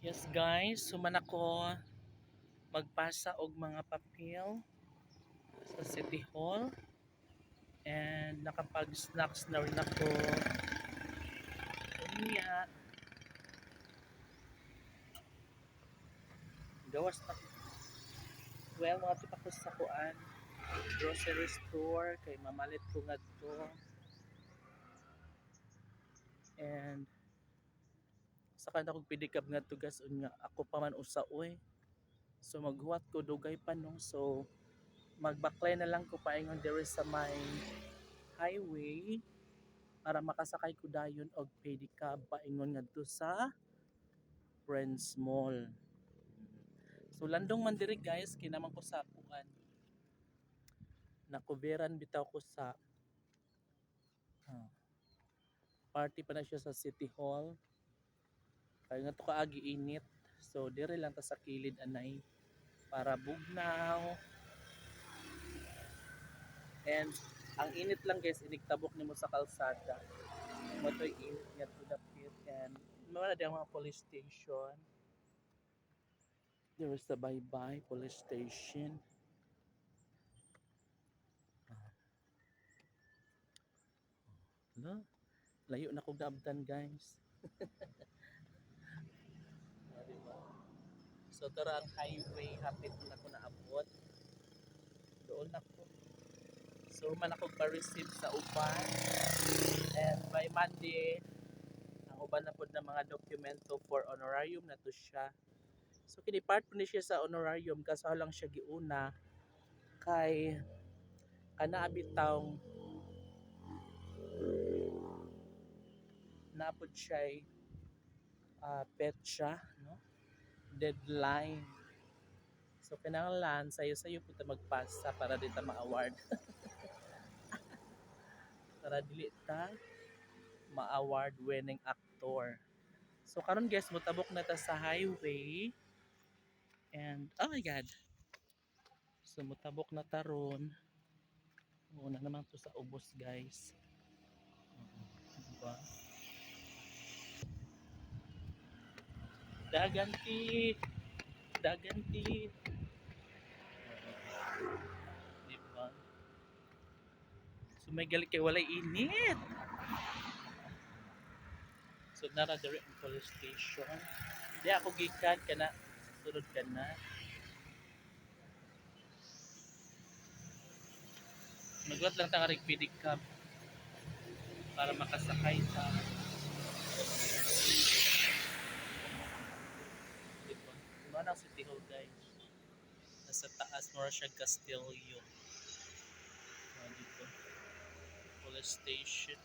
Yes guys, suman ako magpasa og mga papel sa City Hall and nakapag-snacks na rin ako. Unya. Gawas na. Well, mga tipa sa kuan. Grocery store kay mamalit ko nga to. And sa kanta kong pidikab nga to gas unya ako pa man usa oy so maghuwat ko dugay pa no? So magbaklay na lang ko paingon diri sa may highway para makasakay ko dayon og pedicab paingon ngadto sa Friends Mall. So landong man diri guys kinaman ko sa kuan. Nakuberan bitaw ko sa ah, party pa na siya sa City Hall kaya nga to kaagi init. So dire lang ta sa kilid anay para bugnaw. And ang init lang guys, inigtabok nimo sa kalsada. Mo to init nga to the pit and mawala di ang mga police station. There is the bye-bye police station. Ah. Ano? Layo na ko gabdan guys. Ah, diba? So tara ang highway hapit na ko naabot. Doon na ko. So man ako pa-receive sa uban. And by Monday, ang uban na po ng mga dokumento for honorarium na to siya. So kini part po ni siya sa honorarium kaso lang siya giuna kay kana abitawng napod siya uh, petsa, no? Deadline. So, kinahanglan, sayo-sayo po ta magpasa para di ta ma-award. para dili ta ma-award winning actor. So, karon guys, mutabok na ta sa highway. And, oh my God. So, mutabok na ta ron. Una naman to sa ubos, guys. Diba? Daganti. Daganti. Di ba? So may galit kay walay init. So nara dire ang police station. Di ako gikan kana sunod ka na. Maglat lang ta nga rig pedicab para makasakay ta. Diba? Diba na City Hall guys? Nasa taas mo siya Castillo. Ah, dito. Police station.